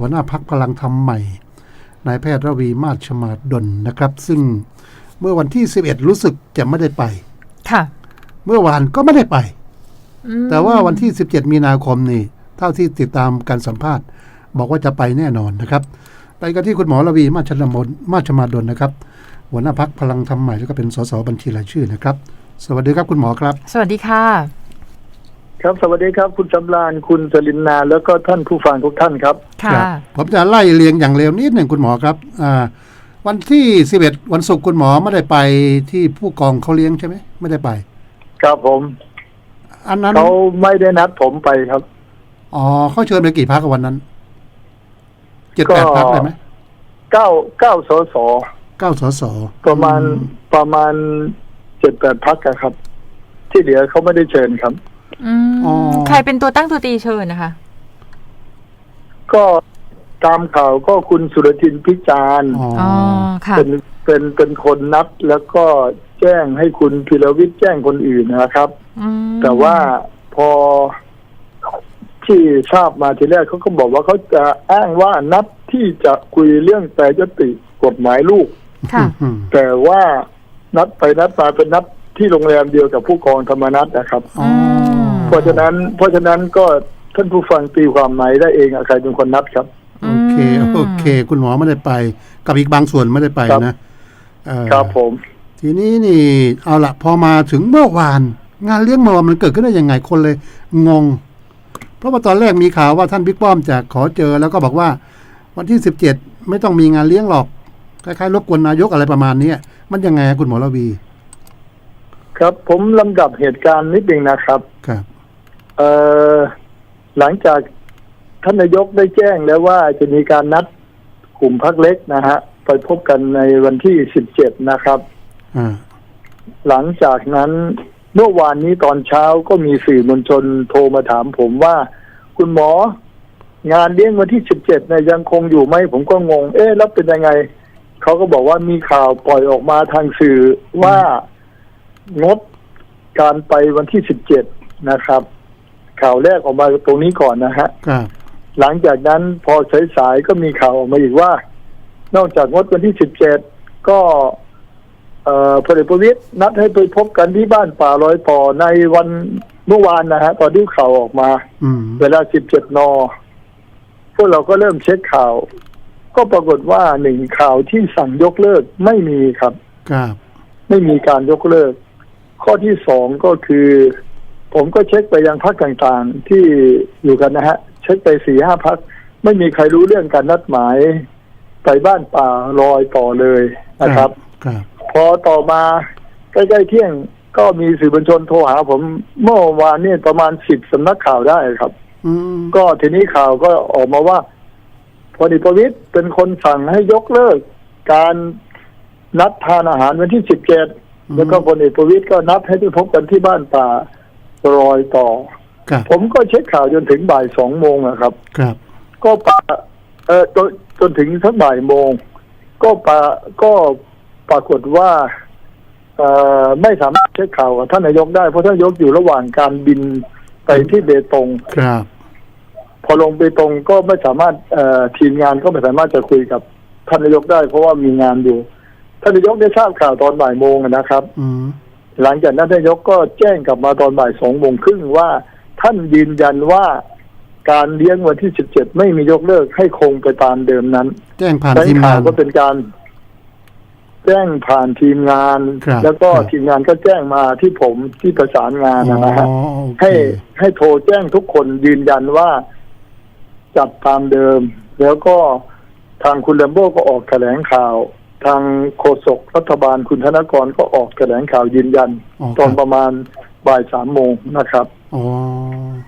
หัวหน้าพักพลังธรรมใหม่นายแพทย์ระวีมาชมาดลนะครับ ซึ่งเมื่อวันที่ 11 รู้สึกจะไม่ได้ไป ค่ะ เมื่อวานก็ไม่ได้ไปอืมแต่ว่าวันที่ 17 มีนาคมนี่ เท่าที่ติดตามการสัมภาษณ์ บอกว่าจะไปแน่นอนนะครับ ไปกันที่คุณหมอระวีมาชลมนมาชมาดลนะครับ หัวหน้าพักพลังธรรมใหม่แล้วก็เป็นสสบัญชีรายชื่อนะครับ สวัสดีครับคุณหมอครับ สวัสดีค่ะ ครับสวัสดีครับ คุณสำราญคุณสลินนา แล้วก็ท่านผู้ฟังทุกท่านครับ ค่ะรับผมจะไล่เรียงอย่างเร็วนิดหนึ่งคุณหมอครับอ่าวันที่11วันศุกร์คุณหมอไม่ได้ไปที่ผู้กองเขาเลี้ยงใช่ไหมไม่ได้ไป ครับผมอันนั้นเขาไม่ได้นัดผมไปครับ อ๋อเขาเชิญไปกี่พักวันนั้นเจ็ดก็แปดพักได้ไหมเก้าเก้าสสเก้าสสประมาณอืประมาณเจ็ดแปดพักอะครับ ที่เหลือเขาไม่ได้เชิญครับ อืมใครเป็นตัวตั้งตัวตีเชิญนะคะ ก็ตามข่าวก็คุณสุรทินพิจารณ์อ๋ออ๋อ ค่ะ เป็นเป็นเป็นคนนัดแล้วก็แจ้งให้คุณพิรวิทย์แจ้งคนอื่นนะครับ อืมแต่ว่าพอที่ทราบมาทีแรกเขาก็บอกว่าเขาจะอ้างว่านัดที่จะคุยเรื่องแปรยติกฎหมายลูก ค่ะ อืมแต่ว่านัดไปนัดมาเป็นนัดที่โรงแรมเดียวกับผู้กองธรรมนัฐนะครับ อ๋อ เพราะฉะนั้น เพราะฉะนั้นก็ท่านผู้ฟังตีความหมายได้เองอะใครเป็นคนนัดครับ โอเค โอเค คุณหมอไม่ได้ไป กับอีกบางส่วนไม่ได้ไปครับนะเอ่อครับผม ทีนี้นี่เอาละพอมาถึงเมื่อวาน งานเลี้ยงเมื่อวานมันเกิดขึ้นได้ยังไงคนเลย งง เพราะว่าตอนแรกมีข่าวว่าท่านบิ๊กป้อมจะขอเจอแล้วก็บอกว่า วันที่สิบเจ็ดไม่ต้องมีงานเลี้ยงหรอกคล้ายๆรบกวนนายกอะไรประมาณเนี้ยมันยังไงอะคุณหมอระวี ครับผมลำดับเหตุการณ์นิดนึงนะครับ ครับ เอ่อหลังจากท่านนายกได้แจ้งแล้วว่าจะมีการนัดกลุ่มพักเล็กนะฮะ ไปพบกันในวันที่สิบเจ็ดนะครับอ่าหลังจากนั้นเมื่อวานนี้ตอนเช้าก็มีสื่อมวลชนโทรมาถามผมว่า คุณหมอ งานเลี้ยงวันที่สิบเจ็ดเนี่ยยังคงอยู่ไหมผมก็งง เอ๊ะแล้วเป็นยังไงเขาก็บอกว่ามีข่าวปล่อยออกมาทางสื่อว่างดการไปวันที่สิบเจ็ดนะครับ ข่าวแรกออกมาตรงนี้ก่อนนะฮะครับหลังจากนั้นพอสายๆก็มีข่าวออกมาอีกว่า นอกจากงดวันที่สิบเจ็ดก็เอ่อพลเอกประวิตยนัดให้ไปพบกันที่บ้านป่าลอยต่อในวันเมื่อวานนะฮะ ตอนที่ข่าวออกมาอืมเวลาสิบเจ็ดนพวกเราก็เริ่มเช็คข่าว ก็ปรากฏว่าหนึ่งข่าวที่สั่งยกเลิกไม่มีครับ ครับ ไม่มีการยกเลิก ข้อที่สองก็คือ ผมก็เช็คไปยังพักต่างๆ ที่อยู่กันนะฮะ เช็คไปสี่ห้าพัก ไม่มีใครรู้เรื่องการนัดหมาย ไปบ้านป่าลอยต่อเลยนะครับครับพอต่อมาใกล้ๆเที่ยงก็มีสื่อมวลชนโทรหา ผมเมื่อวานนี่ประมาณสิบสำนักข่าวได้ครับอืมก็ทีนี้ข่าวก็ออกมาว่าพลเอกประวิตยเป็นคนสั่งให้ยกเลิก การนัดทานอาหารวันที่สิบเจ็ดแล้วก็พลเอกประวิตยก็นัดให้ไปพบกันที่บ้านป่า รอยต่อ ครับผมก็เช็คข่าวจนถึงบ่ายสองโมงอะครับ ครับ ก็ปาเออจนจนถึงสักบ่ายโมง ก็ปาก็ปรากฏว่าเอ่อไม่สามารถเช็คข่าวกับท่านนายกได้เพราะท่านนายกอยู่ระหว่างการบินไปที่เบตงครับ พอลงไปตรงก็ไม่สามารถเอ่อทีมงานก็ไม่สามารถจะคุยกับท่านนายกได้ เพราะว่ามีงานอยู่ ท่านนายกได้ทราบข่าวตอนบ่ายโมงอะนะครับ อืม หลังจากนั้นท่านนายกก็แจ้งกลับมาตอนบ่ายสองโมงครึ่งว่า ท่านยืนยันว่าการเลี้ยงวันที่สิบเจ็ดไม่มียกเลิกให้คงไปตามเดิมนั้น แจ้งผ่านใช้ทีมานข่างวก็เป็นการ แจ้งผ่านทีมงานครับแล้วก็ครับทีมงานก็แจ้งมาที่ผมที่ประสานงานอ๋อนะฮะโอเคให้ให้โทรแจ้งทุกคนยืนยันว่าจัดตามเดิม แล้วก็ทางคุณแลมโบ้ก็ออกแถลงข่าว ทางโฆษกรัฐบาลคุณธนกรก็ออกแถลงข่าวยืนยัน อ๋อตอนครับประมาณบ่ายสามโมงนะครับ อ๋อ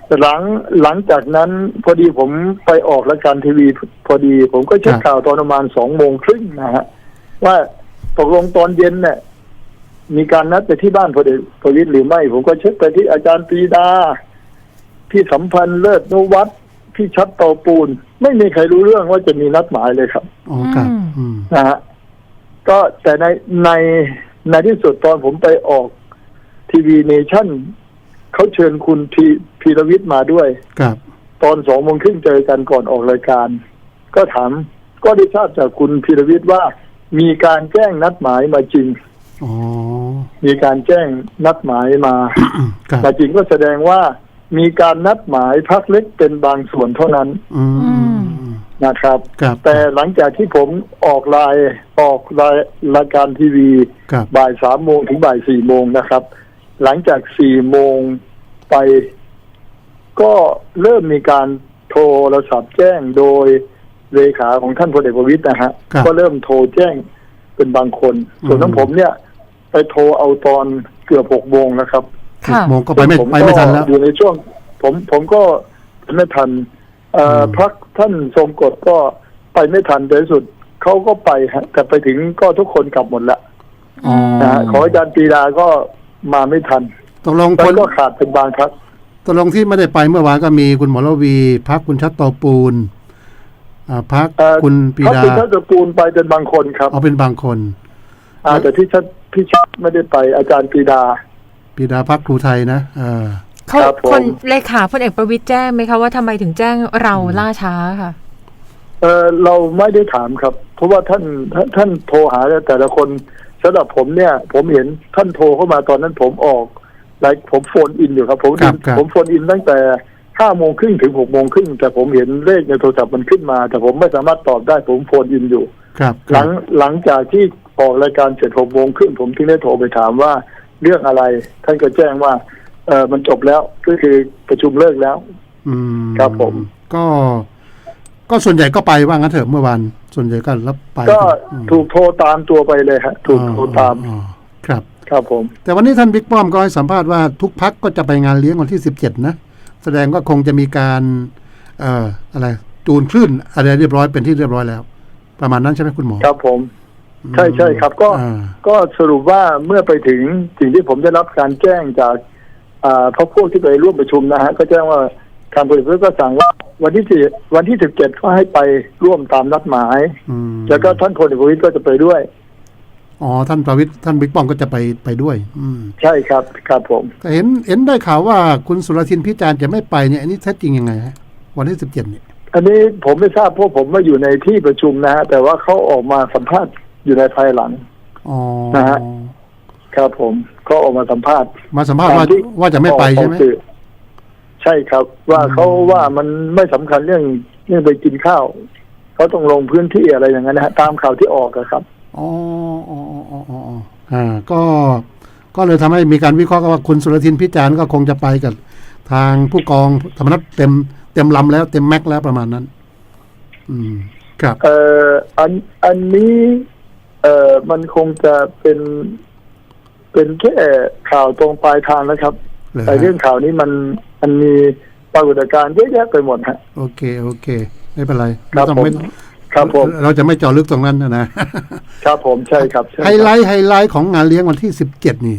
แต่หลังหลังจากนั้นพอดีผมไปออกรายการทีวีพอดีผมก็เช็คข่าวตอนประมาณสองโมงครึ่งนะฮะว่าตกลงตอนเย็นเนี่ยมีการนัดไปที่บ้านพลเอกประวิตยหรือไม่ ผมก็เช็คไปที่อาจารย์ปรีดาพี่สัมพันธ์เลิศนุวัฒน์พี่ชัดเตาปูน ไม่มีใครรู้เรื่องว่าจะมีนัดหมายเลยครับ อ๋อครับ อืมอืมนะฮะ ก็แต่ในในในที่สุดตอนผมไปออกทีวีเนชั่นเขาเชิญคุณพีพีรวิทย์มาด้วย ครับ ตอนสองโมงครึ่งเจอกันก่อนออกรายการ ก็ถามก็ได้ทราบจากคุณพีรวิทย์ว่า มีการแจ้งนัดหมายมาจริงอ๋อมีการแจ้งนัดหมายมาครับแต่จริงก็แสดงว่ามีการนัดหมายพักเล็กเป็นบางส่วนเท่านั้น อืม นะครับ ครับแต่หลังจากที่ผมออกรายออกรายรายการทีวีครับบ่ายสามโมงถึงบ่ายสี่โมงนะครับ หลังจากสี่โมงไป ก็เริ่มมีการโทรศัพท์แจ้งโดยเลขาของท่านพลเอกประวิตยนะฮะครับก็เริ่มโทรแจ้งเป็นบางคน ส่วนของผมเนี่ย ไปโทรเอาตอนเกือบหกโมงนะครับ ค่ะโมงก็ไปไม่ผมไปไม่ทันแล้ว อยู่ในช่วง ผมผมก็ไม่ทัน เอ่ออมพักท่านทรงกฎก็ไปไม่ทันแต่ที่สุดเขาก็ไปฮะแต่ไปถึงก็ทุกคนกลับหมดละอ๋อนะฮะขออาจารย์ปรีดาก็มาไม่ทันตกลงมัคนนก็ขาดเป็นบางพักตกลงที่ไม่ได้ไปเมื่อวานก็มีคุณหมอระวีพักคุณชัดเตาปูนอ่าพักเอ่อคุณปีพักดาคุณชัตปูลไปเป็นบางคนครับเอาเป็นบางคนอ่าแต่ที่ชัดพี่ชัดไม่ได้ไปอาจารย์ปรีดาปีดาพักครูไทยนะเออ เขาครับผม คนเลขาพลเอกประวิตยแจ้งไหมคะว่าทำไมถึงแจ้งเราล่าช้าค่ะ เออเราไม่ได้ถามครับ เพราะว่าท่านท่านท่านโทรหาแต่ละคนสำหรับผมเนี่ย ผมเห็นท่านโทรเข้ามาตอนนั้นผมออกไลฟ์ผมโฟนอินอยู่ครับ ผมครับครับ ผมโฟนอินตั้งแต่ห้าโมงครึ่งถึงหกโมงครึ่งแต่ผมเห็นเลขในโทรศัพท์มันขึ้นมา แต่ผมไม่สามารถตอบได้ผมโฟนอินอยู่ ครับคหรัลับงหลังจากที่ออกรายการเสร็จหกโมงครึ่งผมถึงได้โทรไปถามว่าเรื่องอะไร ท่านก็แจ้งว่า เออมันจบแล้วก็คือประชุมเลิกแล้ว อืมครับผม ก็ ก็ส่วนใหญ่ก็ไปว่างั้นเถอะเมื่อวานส่วนใหญ่ก็รับไปก็อืมถูกโทรตามตัวไปเลยฮะ ถูกโทรตาม อ๋อครับ ครับผม แต่วันนี้ท่านบิ๊กป้อมก็ให้สัมภาษณ์ว่าทุกพักก็จะไปงานเลี้ยงวันที่สิบเจ็ดนะ แสดงว่าคงจะมีการเอ่ออะไรจูนคลื่นอะไรเรียบร้อยเป็นที่เรียบร้อยแล้ว ประมาณนั้นใช่ไหมคุณหมอครับผม ใช่ใช่ครับก็ อ่าก็สรุปว่าเมื่อไปถึงสิ่งที่ผมได้รับการแจ้งจาก อ่าพรรคพวกที่ไปร่วมประชุมนะฮะก็แจ้งว่าทางบริษัทก็สั่งว่าวันที่สี่วันที่สิบเจ็ดก็ให้ไปร่วมตามนัดหมาย อืมแล้วก็ท่านพลเอกประวิตยก็จะไปด้วย อ๋อท่านประวิตรท่านบิ๊กป้อมก็จะไปไปด้วย อืมใช่ครับครับผมแต่เห็นเห็นได้ข่าวว่าคุณสุรทินพิจารณ์จะไม่ไปเนี่ยอันนี้แท้จริงยังไงฮะวันที่สิบเจ็ดเนี่ย อันนี้ผมไม่ทราบเพราะผมไม่อยู่ในที่ประชุมนะฮะแต่ว่าเขาออกมาสัมภาษณ์อยู่ในภายหลัง อ๋อนะฮะ ครับผม เขาออกมาสัมภาษณ์มาสัมภาษณ์ว่าตามที่ว่าจะไม่ไปใช่ไหมออกสื่อใช่ครับ ว่าอืมเขาว่ามันไม่สำคัญเรื่องเรื่องไปกินข้าวเขาต้องลงพื้นที่อะไรอย่างนั้นนะฮะตามข่าวที่ออกอะครับอ๋ออ๋ออ๋ออ๋ออ๋ออ่า ก็ก็เลยทำให้มีการวิเคราะห์กันว่าคุณสุรทินพิจารณ์ก็คงจะไปกับทางผู้กองธรรมนัฐเต็มเต็มลำแล้วเต็มแม็กซ์แล้วประมาณนั้น อืม ครับ เอ่ออันอันนี้ เอ่อมันคงจะเป็น เป็นแค่ข่าวตรงปลายทางนะครับเหรอฮะแต่เรื่องข่าวนี้มันมันมีปรากฏการณ์เยอะแยะไปหมดฮะโอเคโอเค ไม่เป็นไรครัไม่บต้องผมไม่ครับผม เราจะไม่เจาะลึกตรงนั้นนะนะครับผมใช่ครับใช่ไฮครับไลท์ไฮไลท์ของงานเลี้ยงวันที่สิบเจ็ดนี่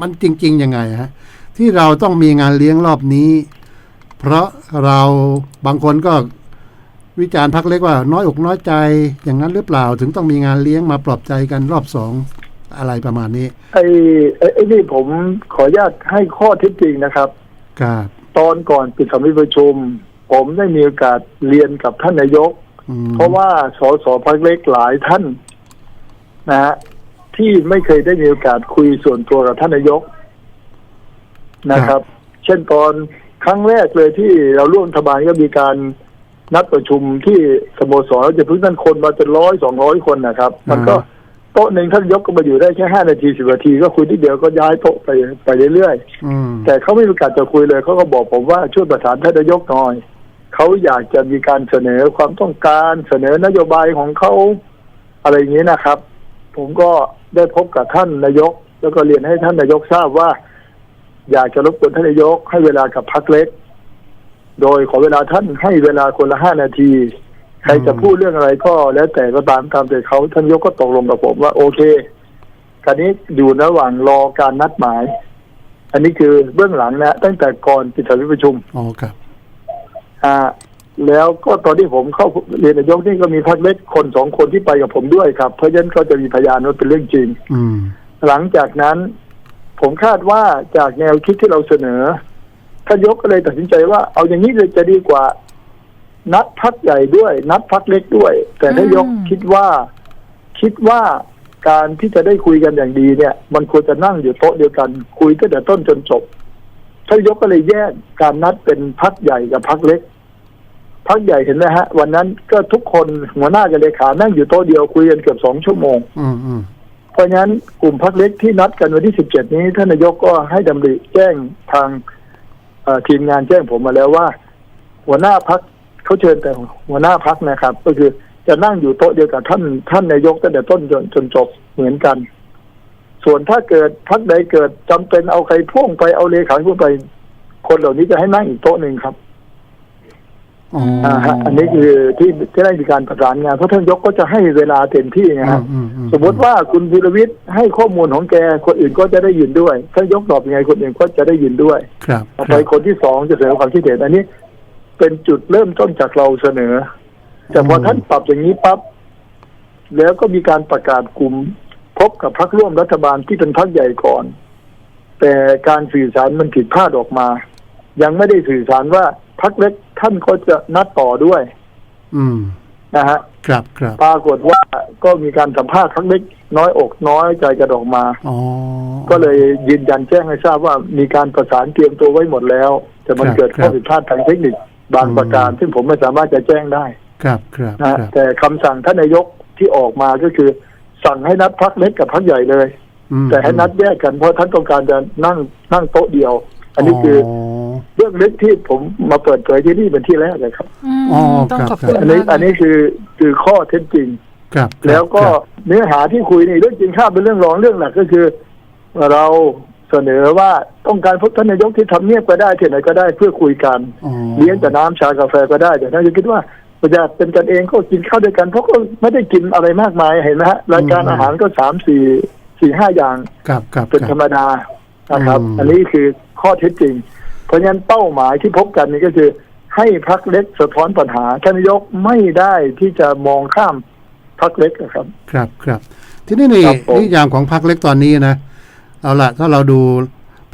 มันจริง ๆ ยังไงฮะ ที่เราต้องมีงานเลี้ยงรอบนี้ เพราะเราบางคนก็วิจารณ์พักเล็กว่า น้อยอกน้อยใจอย่างนั้นหรือเปล่า ถึงต้องมีงานเลี้ยงมาปลอบใจกันรอบสอง อะไรประมาณนี้ไอ้ไอ้ไอ้นี่ผมขออนุญาตให้ข้อเท็จจริงนะครับครับตอนก่อนปิดสมัยประชุม ผมได้มีโอกาสเรียนกับท่านนายกอืมเพราะว่าสสพักเล็กหลายท่านนะฮะที่ไม่เคยได้มีโอกาสคุยส่วนตัวกับท่านนายกนะครับ เช่นตอนครั้งแรกเลยที่เราร่วมรัฐบาลก็มีการนัดประชุมที่สโมสรแล้วจะพึ่งท่านคนมาเป็นร้อยสองร้อยคนนะครับ มันก็ โต๊ะหนึ่งท่านนายกก็มาอยู่ได้แค่ห้านาทีสิบนาที ก็คุยที่เดียวก็ย้ายโต๊ะไปไปเรื่อยๆอืมแต่เขาไม่มีโอกาสจะคุยเลยเขาก็บอกผมว่าช่วยประสานท่านนายกหน่อยเขาอยากจะมีการเสนอความต้องการเสนอนโยบายของเขาอะไรอย่างนี้นะครับ ผมก็ได้พบกับท่านนายก แล้วก็เรียนให้ท่านนายกทราบว่า อยากจะรบกวนท่านนายกให้เวลากับพักเล็ก โดยขอเวลาท่านให้เวลาคนละห้านาที ใครจะพูดเรื่องอะไรก็แล้วแต่ก็ตามตามใจเขาท่านนายกก็ตกลงกับผมว่าโอเคคราวนี้อยู่ระหว่างรอการนัดหมาย อันนี้คือเบื้องหลังนะตั้งแต่ก่อนปิดสมัยประชุมอ๋อครับอ่าแล้วก็ตอนที่ผมเข้าเรียนนายกนี่ก็มีพักเล็กคนสองคนที่ไปกับผมด้วยครับ เพราะฉะนั้นก็จะมีพยานว่าเป็นเรื่องจริง อืมหลังจากนั้น ผมคาดว่าจากแนวคิดที่เราเสนอท่านนายกก็เลยตัดสินใจว่าเอาอย่างนี้เลยจะดีกว่า นัดพักใหญ่ด้วย นัดพักเล็กด้วย แต่นายกอืมคิดว่าคิดว่าการที่จะได้คุยกันอย่างดีเนี่ย มันควรจะนั่งอยู่โต๊ะเดียวกัน คุยตั้งแต่ต้นจนจบท่านนายกก็เลยแยกการนัดเป็นพักใหญ่กับพักเล็กพักใหญ่เห็นไหมฮะ วันนั้นก็ทุกคนหัวหน้ากับเลขานั่งอยู่โต๊ะเดียวคุยกันเกือบสองชั่วโมงอืมอืมเพราะฉะนั้นกลุ่มพักเล็กที่นัดกันวันที่17นี้ท่านนายกก็ให้ดำริแจ้งทางเอ่อทีมงานแจ้งผมมาแล้วว่า หัวหน้าพัก เขาเชิญแต่หัวหน้าพักนะครับ ก็คือจะนั่งอยู่โต๊ะเดียวกับท่านท่านนายกตั้งแต่ต้นจนจนจบเหมือนกัน ส่วนถ้าเกิดพักใดเกิดจำเป็นเอาใครพ่วงไปเอาเลขาพ่วงไป คนเหล่านี้จะให้นั่งอีกโต๊ะหนึ่งครับอ๋ออ่าฮะอันนี้คือที่ที่ได้มีการประสานงานเพราะท่านนายกก็จะให้เวลาเต็มที่นะอืฮะมอืมอืสมมติว่าคุณพิรวิทย์ให้ข้อมูลของแกคนอื่นก็จะได้ยินด้วยถ้ายกตอบยังไงคนอื่นก็จะได้ยินด้วยครับต่อคไปรับคนที่สองจะเสนอความคิดเห็นอันนี้ เป็นจุดเริ่มต้นจากเราเสนอ แต่พอท่านปรับอย่างนี้ปั๊บแล้วก็มีการประกาศกลุ่ม พบกับพรรคร่วมรัฐบาลที่เป็นพรรคใหญ่ก่อน แต่การสื่อสารมันผิดพลาดออกมา ยังไม่ได้สื่อสารว่าพรรคเล็กท่านก็จะนัดต่อด้วย อืมนะฮะ ครับครับปรากฏว่าก็มีการสัมภาษณ์พรรคเล็กน้อยอกน้อยใจกันออกมาอ๋อก็เลยยืนยันแจ้งให้ทราบว่ามีการประสานเตรียมตัวไว้หมดแล้ว แต่มันครับเกิดข้อครับผิดพลาดทางเทคนิค บางอืมประการ ซึ่งผมไม่สามารถจะแจ้งได้ครับครับนะฮะครับแต่คำสั่งท่านนายกที่ออกมาก็คือ สั่งให้นัดพักเล็กกับพักใหญ่เลยอืมแต่ให้นัดแยกกันเพราะท่านต้องการจะนั่งนั่งโต๊ะเดียว อันนี้คืออเรื่องเล็กที่ผมมาเปิดเผยที่นี่เป็นที่แรกเลยครับอืมอ๋อต้องครับขอบคุณอันนี้มากอันนี้คือคือข้อเท็จจริงครับแล้วก็ครับเนื้อหาที่คุยนี่เรื่องจริงข้ามเป็นเรื่องรองเรื่องหลักก็คือ เรา เสนอว่าต้องการพบท่านนายกที่ทำเนียบก็ได้ที่ไหนก็ได้เพื่อคุยกัน อ๋อ เลี้ยงแต่น้ำชากาแฟก็ได้แต่ท่านจะคิดว่าอยากเป็นกันเองก็กินข้าวด้วยกันเพราะก็ไม่ได้กินอะไรมากมายเห็นไหมฮะรายการอาหารก็สามสี่สี่ห้าอย่าง ครับครับเป็นคธรรับ รมดานะครับ อืม อันนี้คือข้อเท็จจริง เพราะฉะนั้นเป้าหมายที่พบกันนี่ก็คือ ให้พักเล็กสะท้อนปัญหาท่านนายกไม่ได้ที่จะมองข้ามพักเล็กนะครับ ครับครับ ทีนี้นี่ครับผม นิยามของพรรคเล็กตอนนี้นะ เอาละถ้าเราดู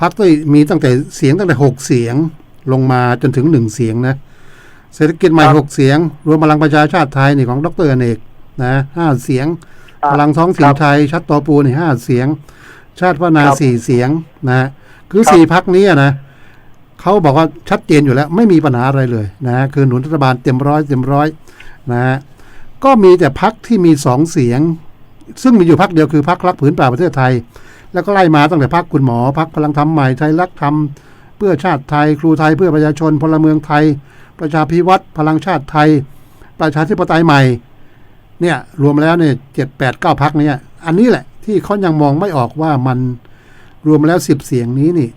พรรคที่มีตั้งแต่เสียงตั้งแต่หกเสียงลงมาจนถึงหนึ่งเสียงนะเศรษฐกิจใหม่หกเสียง รวมพลังประชาชาติไทยนี่ของดรอเนกนะห้าเสียง พลังท้องถิ่นไทย ชัดตอปูนี่ห้าเสียง ชาติพัฒนาครับสี่เสียงนะคือครับสี่พักนี้อะนะเขาบอกว่าชัดเจนอยู่แล้ว ไม่มีปัญหาอะไรเลยนะคือหนุนรัฐบาลเต็มร้อยเต็มร้อยนะฮะก็มีแต่พักที่มีสองเสียง ซึ่งมีอยู่พักเดียวคือพักรักผืนป่าประเทศไทย แล้วก็ไล่มาตั้งแต่พักคุณหมอพักพลังธรรมใหม่ไทยรักธรรมเพื่อชาติไทย ครูไทยเพื่อประชาชนพลเมืองไทย ประชาพิวัตรพลังชาติไทย ประชาธิปไตยใหม่เนี่ยรวมแล้วเนี่ยเจ็ดแปดเก้าพักเนี่ยอันนี้แหละที่เขายังมองไม่ออกว่ามันรวมแล้วสิบเสียงนี้นี่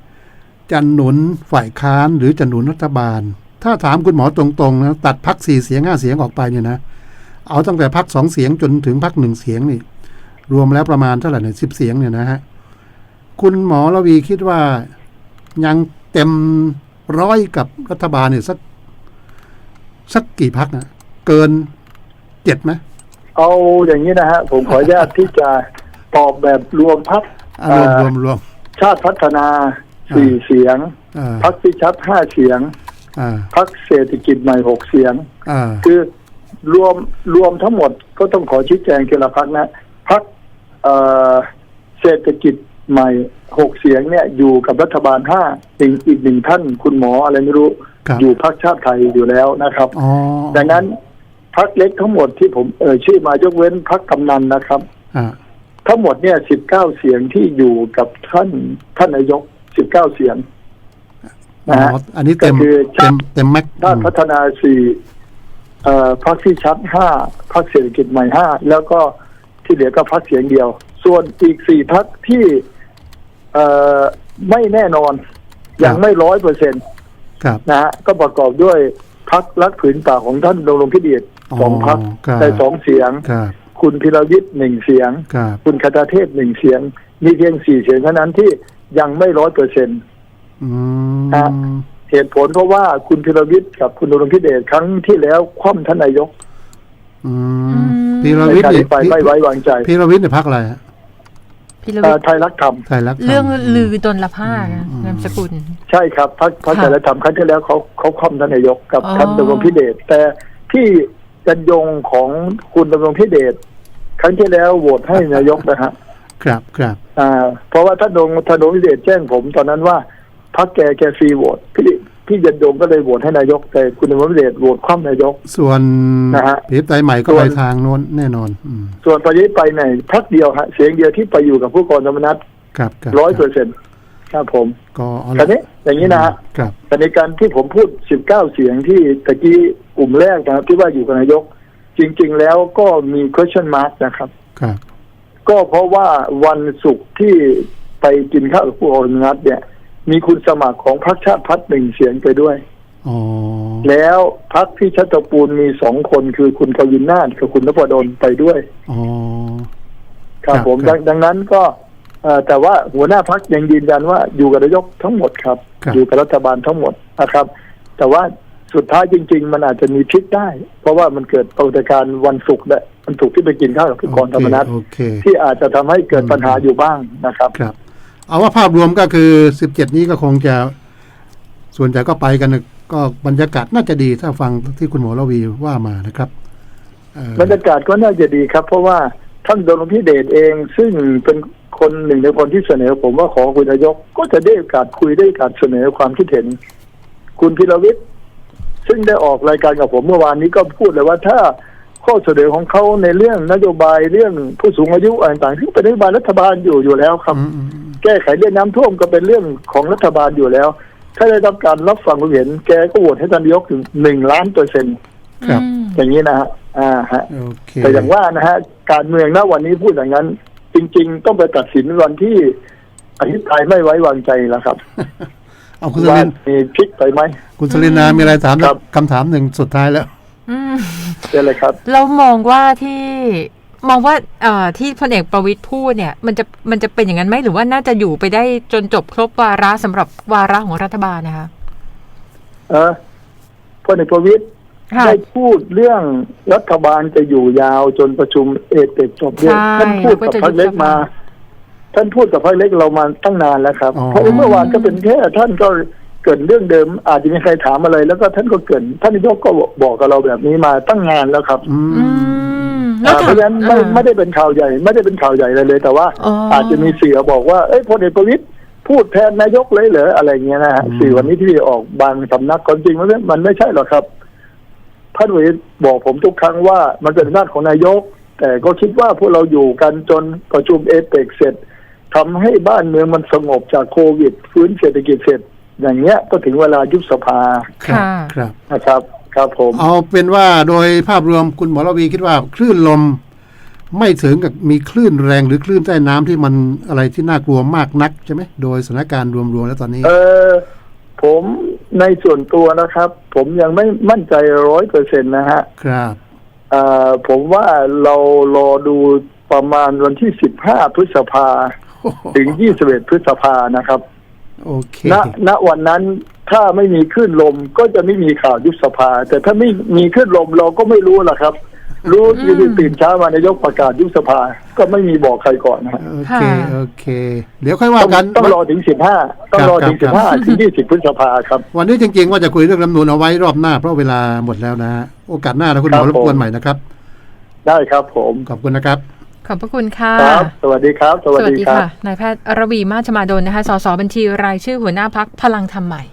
จะหนุนฝ่ายค้านหรือจะหนุนรัฐบาล ถ้าถามคุณหมอตรงๆนะตัดพักสี่เสียงห้าเสียงออกไปเนี่ยนะเอาตั้งแต่พักสองเสียงจนถึงพักหนึ่งเสียงนี่ รวมแล้วประมาณเท่าไหร่เนี่ยสิบเสียงเนี่ยนะฮะ คุณหมอระวีคิดว่ายังเต็มร้อยกับรัฐบาลเนี่ยสัก สักกี่พักนะเกินเจ็ดไหมเอาอย่างนี้นะฮะ ผมขออนุญาตที่จะตอบแบบรวมพักอะรวมรวมรวมชาติพัฒนาสี่เสียงอ่าพักพิชัดห้าเสียงอ่าพักเศรษฐกิจใหม่หกเสียงอ่าคือรวมรวมทั้งหมดก็ต้องขอชี้แจงทีละพักนะพักเอ่อเศรษฐกิจ ใหม่หกเสียงเนี่ยอยู่กับรัฐบาลห้าอีกอีกหนึ่งท่านคุณหมออะไรไม่รู้ ครับ อยู่พักชาติไทยอยู่แล้วนะครับ อ๋อดังนั้นพักเล็กทั้งหมดที่ผมเอ่ยชื่อมายกเว้นพักกำนันนะครับ อ่าทั้งหมดเนี่ยสิบเก้าเสียงที่อยู่กับท่านท่านนายกสิบเก้าเสียง อ๋อนะฮะอันนี้เต็มก็คือเต็มเต็มแม็กชาติพัฒนาสี่เอ่อพักที่ชัดห้าพักเศรษฐกิจใหม่ห้าแล้วก็ที่เหลือก็พักเสียงเดียว ส่วนอีกสี่พักที่ เอ่อไม่แน่นอนยังไม่ร้อยเปอร์เซ็นตครับ นะฮะก็ประกอบด้วยพักรักผืนป่าของท่านดำรงพิเดชสองพักครับ ได้สองเสียง ครับ คุณพิรวิทย์หนึ่งเสียง ครับคุณคตาเทพหนึ่งเสียง มีเพียงสี่เสียงเท่านั้นที่ยังไม่ร้อยเปอร์เซ็นต์ อืครับมเหตุผลเพราะว่าคุณพิรวิทย์กับคุณดำรงพิเดชครั้งที่แล้วคว่ำท่านนายกอือืมมพีรในวิทย์การนี่ที่ไปไม่ไว้วางใจ พีรวิทย์เนี่ยพักอะไรฮะ พิรเอ่วิอทย์ไทยรักธรรมไทยรักเรื่องธมลือดนละผ้าอืมอืม นามสกุล ใช่ครับพรรคพรรคค่ะไทยรักธรรมครั้งที่แล้วเขาเขาคอมท่านนายกกับอ๋อ ท่านดำรงพิเดชแต่ที่จันยงของคุณดำรงพิเดชครั้งที่แล้วโหวตให้นายกนะฮะ ครับครับอ่าเพราะว่าท่านดงท่านดงพิเดชแจ้งผมตอนนั้นว่าพรรคแกแกฟรีโหวตพี่ พี่ยันยงก็เลยโหวตให้นายกแต่คุณดำรงพิเดชโหวตคว่ำนายก ส่วนนะฮะผีไตใหม่ก็ส่วนไปทางโน้นแน่นอนอืมส่วนประยุทธ์ไปในพรรคเดียวฮะเสียงเดียวที่ไปอยู่กับผู้กองธรรมนัฐครับครับร้อยเปอร์เซ็นต์ครับผมก็เอาคราละวนี้อย่างนี้นะฮะครับแต่ในการที่ผมพูด19เสียงที่ตะกี้กลุ่มแรกนะครับ ที่ว่าอยู่กับนายก จริง ๆ แล้วก็มี question mark นะครับครับ ก็เพราะว่าวันศุกร์ที่ไปกินข้าวกับผู้อนุนัดเนี่ย มีคุณสมัครของพรรคชาติพัฒน์หนึ่งเสียงไปด้วยอ๋อแล้วพรรคที่ชัตรปูลมีสองคนคือคุณกวินนาถกับคุณนพดลไปด้วยอ๋อครับครับผมครัดับงดังนั้นก็เอ่อแต่ว่าหัวหน้าพักยังยืนยันว่าอยู่กับนายกทั้งหมดครับครับ อยู่กับรัฐบาลทั้งหมดนะครับ แต่ว่าสุดท้ายจริง ๆ มันอาจจะมีพลิกได้ เพราะว่ามันเกิดปรากฏการณ์วันศุกร์และวันศุกร์ที่ไปกินข้าวกับผู้กองธรรมนัฐโอเคที่อาจจะทำให้เกิดปัญหาอยู่บ้างนะครับครับ เอาว่าภาพรวมก็คือ 17 นี้ก็คงจะส่วนใหญ่ก็ไปกันก็บรรยากาศน่าจะดีถ้าฟังที่คุณหมอระวีว่ามานะครับเอ่อบรรยากาศก็น่าจะดีครับ เพราะว่าท่านดลพิเดชเอง ซึ่งเป็นคนหนึ่งในคนที่เสนอ ผมว่าขอคุณนายกก็จะได้โอกาสคุยได้โอกาสเสนอความคิดเห็น คุณพิรวิทย์ซึ่งได้ออกรายการกับผมเมื่อวานนี้ก็พูดเลยว่าถ้าข้อเสนอของเขาในเรื่องนโยบายเรื่องผู้สูงอายุอะไรต่างๆที่เป็นนโยบายรัฐบาลอยู่อยู่แล้วครับอืมอืมอืม แก้ไขเรื่องน้ำท่วมก็เป็นเรื่องของรัฐบาลอยู่แล้ว ถ้าได้รับการรับฟังความเห็น แกก็โหวตให้ท่านนายกถึงหนึ่งล้านเปอร์เซ็นต์ครับอืมอย่างนี้นะฮะอ่าฮะโอเคแต่อย่างว่านะฮะการเมืองณวันนี้พูดอย่างนั้น จริง ๆ ต้องไปตัดสินวันที่อภิปรายไม่ไว้วางใจแล้วครับเอาคุณสว่าลินมีพลิกไปไหมคุณสลินนามีอะไรถามครับคำถามหนึ่งสุดท้ายแล้วอืมเป็นเลยครับ เรามองว่าที่ มองว่าเอ่อที่พลเอกประวิตยพูดเนี่ยมันจะมันจะเป็นอย่างนั้นไหมหรือว่าน่าจะอยู่ไปได้จนจบครบวาระสำหรับวาระของรัฐบาลนะคะเออพลเอกประวิตยค่ะได้พูดเรื่องรัฐบาลจะอยู่ยาวจนประชุมเอเปกจบเนี่ยใช่ท่านพูดกับแล้วก็จะพรรคเล็กยุบสภามา ท่านพูดกับพรรคเล็กเรามาตั้งนานแล้วครับอ๋อเพราะเมื่อวานก็เป็นแค่ท่านก็เกรินเรื่องเดิม อาจจะมีใครถามอะไร แล้วก็ท่านก็เกรินท่านนายกก็บอกกับเราแบบนี้มาตั้งนานแล้วครับ อืมอืม แล้วอ่าเพถามราะฉะนั้นไม่อ่าไม่ได้เป็นข่าวใหญ่ ไม่ได้เป็นข่าวใหญ่อะไรเลย แต่ว่าอ๋อออาจจะมีสื่อบอกว่าเอ้ยพลเอกประวิตยพูดแทนนายกเลยเหรออะไรเงี้ยนะฮะสื่อวันนี้ที่ออกบางสำนักความจริงมันไม่มันไม่ใช่หรอกครับท่านวิทย์บอกผมทุกครั้งว่ามันเป็นอำนาจของนายก แต่ก็คิดว่าพวกเราอยู่กันจนประชุมเอเปกเสร็จทำให้บ้านเมืองมันสงบจากโควิด ฟื้นเศรษฐกิจเสร็จ อย่างเงี้ยก็ถึงเวลายุบสภาครับค่ะครับนะครับ ครับผม เอาเป็นว่าโดยภาพรวมคุณหมอระวีคิดว่าคลื่นลม ไม่ถึงกับมีคลื่นแรงหรือคลื่นใต้น้ำที่มันอะไรที่น่ากลัวมากนักใช่ไหมโดยสถานการณ์รวมๆแล้วตอนนี้ เออผมในส่วนตัวนะครับ ผมยังไม่มั่นใจร้อยเปอร์เซ็นต์นะฮะครับเอ่อผมว่าเรารอดูประมาณวันที่สิบห้าพฤษภาโอ้โหถึงยี่สิบเอ็ดพฤษภานะครับ โอเคณณวันนั้น ถ้าไม่มีคลื่นลมก็จะไม่มีข่าวยุบสภา แต่ถ้าไม่มีคลื่นลมเราก็ไม่รู้ล่ะครับ รู้อืมยืนตื่นเช้ามานายกประกาศยุบสภา ก็ไม่มีบอกใครก่อนนะฮะโอเคค่ะโอเค เดี๋ยวค่อยว่าต้องกันต้องรอถึงสิบห้าต้องรอถึงครัสิบบครัห้าบถึงยี่สิบพฤษภาครับ วันนี้จริงๆว่าจะคุยเรื่องรัฐธรรมนูนเอาไว้รอบหน้าเพราะเวลาหมดแล้วนะฮะโอกาสหน้านะคุณหมอครรับบผมกวนใหม่นะครับ ได้ครับผมขอบคุณนะครับขอบพระคุณค่ะครับสวัสดีครับสสวัสวัสดีดีครับค่ะนายแพทย์ระวีมาชมาดลนะคะ สสบัญชีรายชื่อหัวหน้าพักพลังธรรมใหม่